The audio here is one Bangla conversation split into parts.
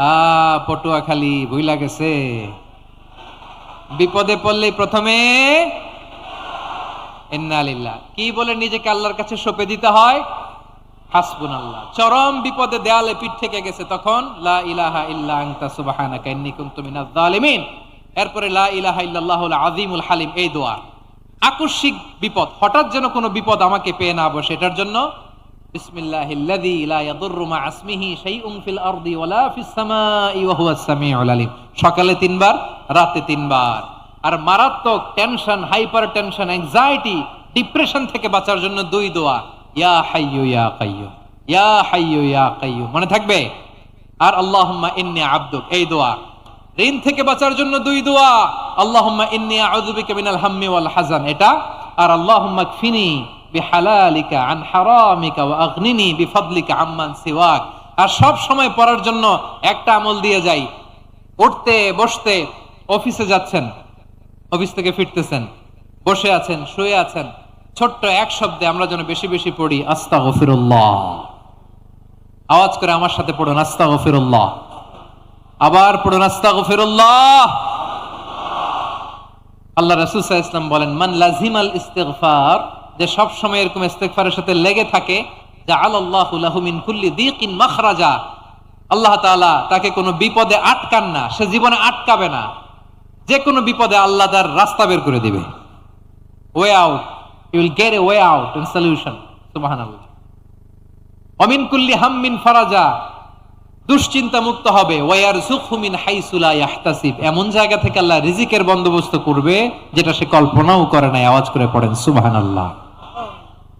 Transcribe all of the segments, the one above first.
আ, পটুয়াখালী ভুইলা গেছে বিপদে পড়লে প্রথমে কি বলে নিজেকে আল্লাহর কাছে সঁপে দিতে হয়? হাসবুন আল্লাহ চরম বিপদে দেয়ালে পিঠ থেকে গেছে তখন, লা ইলাহা ইল্লা আনতা সুবহানাকা ইন্নী কুনতু মিনাজ জালিমিন এরপরে লা ইলাহা ইল্লাল্লাহুল আযীমুল হালিম, এই দোয়া। আকস্মিক বিপদ, হঠাৎ যেন কোনো বিপদ আমাকে পেয়ে না বসে, এটার জন্য সকালে তিনবার, রাতে তিনবার। আর মারাত্মক tension hypertension anxiety depression থেকে বাঁচার জন্য দুই দোয়া। ইয়া হাইয়ু ইয়া কাইয়ুম ইয়া হাইয়ু ইয়া কাইয়ুম মনে থাকবে? আর আল্লাহুম্মা ইন্নী আবদুক। এই দোয়া। ঋণ থেকে বাঁচার জন্য দুই দোয়া। আল্লাহুম্মা ইন্নী আউযু বিকা মিনাল হাম্মি ওয়াল হাজান এটা। আর আল্লাহুম্মা কফিনি বিহালালিকা, আন হারামিকা ওয়া আগনিনি বিফাদলিকা আম্মান সিওয়াক। আর সব সময় পড়ার জন্য একটা আমল দিয়ে যাই। উঠতে, বসতে, অফিসে যাচ্ছেন, অফিস থেকে ফিরতেছেন, বসে আছেন, শুয়ে আছেন। ছোট্ট এক শব্দে আমরা যেন বেশি বেশি পড়ি, আস্তাগফিরুল্লাহ। আওয়াজ করে আমার সাথে পড়ুন, আস্তাগফিরুল্লাহ। আবার পড়ুন, আস্তাগফিরুল্লাহ। আল্লাহ রাসূল ওয়াসাল্লাম বলেন, মান লাজিমাল ইস্তিগফার যে সব সময় এরকম ইস্তিগফারের সাথে লেগে থাকে জাআলাল্লাহু লাহু মিন কুল্লি দিকিন মাখরাজা, আল্লাহ তাআলা তাকে কোনো বিপদে আটকান না, সে জীবনে আটকাবে না। যে কোনো বিপদে আল্লাহ তার রাস্তা বের করে দিবে। Way out you will get a way out in solution সুবহানাল্লাহ। অমিন কুল্লি হাম্মিন ফারাজা দুশ্চিন্তা মুক্ত হবে ওয়ার সুখমিন হাইসুলা ইয়াহতাসিব। এমন জায়গা থেকে আল্লাহ রিজিকের বন্দোবস্ত করবে, যেটা সে কল্পনাও করে নাই, আওয়াজ করে পড়েন, সুবহানাল্লাহ।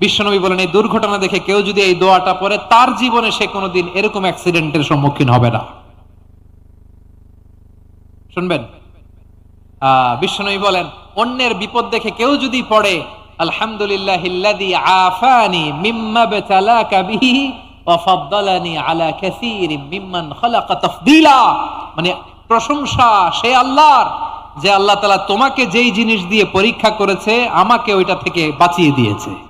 বিশ্বনবী বলেন, এই দুর্ঘটনা দেখে কেউ যদি এই দোয়াটা পড়ে, তার জীবনে সে কোনোদিন এরকম অ্যাক্সিডেন্টের সম্মুখীন হবে না। শুনবেন? বিশ্বনবী বলেন, অন্যের বিপদ দেখে কেউ যদি পড়ে মিম্মা মানে প্রশংসা সে যে আল্লাহ তাআলা তোমাকে যেই জিনিস দিয়ে পরীক্ষা করেছে, আমাকে ওইটা থেকে বাঁচিয়ে দিয়েছে।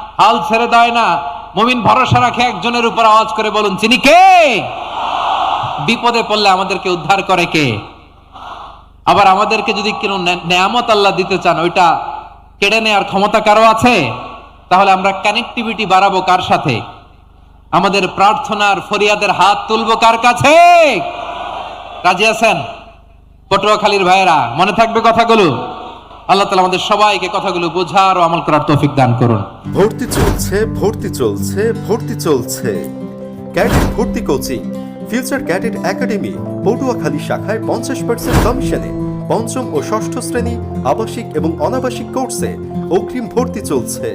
হাল ছেড়ে দেয় না। মমিন ভরসা রাখে একজনের উপর আওয়াজ করে বলুন চিনি কে? বিপদে পড়লে আমাদেরকে উদ্ধার করে কে? আবার আমাদেরকে যদি কোনো নেয়ামত আল্লাহ দিতে চান, ওইটা কেড়ে নেওয়ার ক্ষমতা কারও আছে? তাহলে আমরা কানেক্টিভিটি বাড়াবো কার সাথে? আমাদের প্রার্থনার ফরিয়াদের হাত তুলবো কার কাছে? রাজি আছেন? পটুয়াখালীর ভাইয়েরা, মনে থাকবে কথাগুলো? আল্লাহ তালা আমাদের সবাইকে কথাগুলো বোঝার ও আমল করার তৌফিক দান করুন। ভর্তি চলছে ভর্তি চলছে ভর্তি চলছে। ক্যাডেট ভর্তি coaching, future cadet academy, Patuakhali শাখায় পঞ্চাশ পার্সেন্ট কমিশনে পঞ্চম ও ষষ্ঠ শ্রেণি আবাসিক এবং অনাবাসিক কোর্সে অগ্রিম ভর্তি চলছে।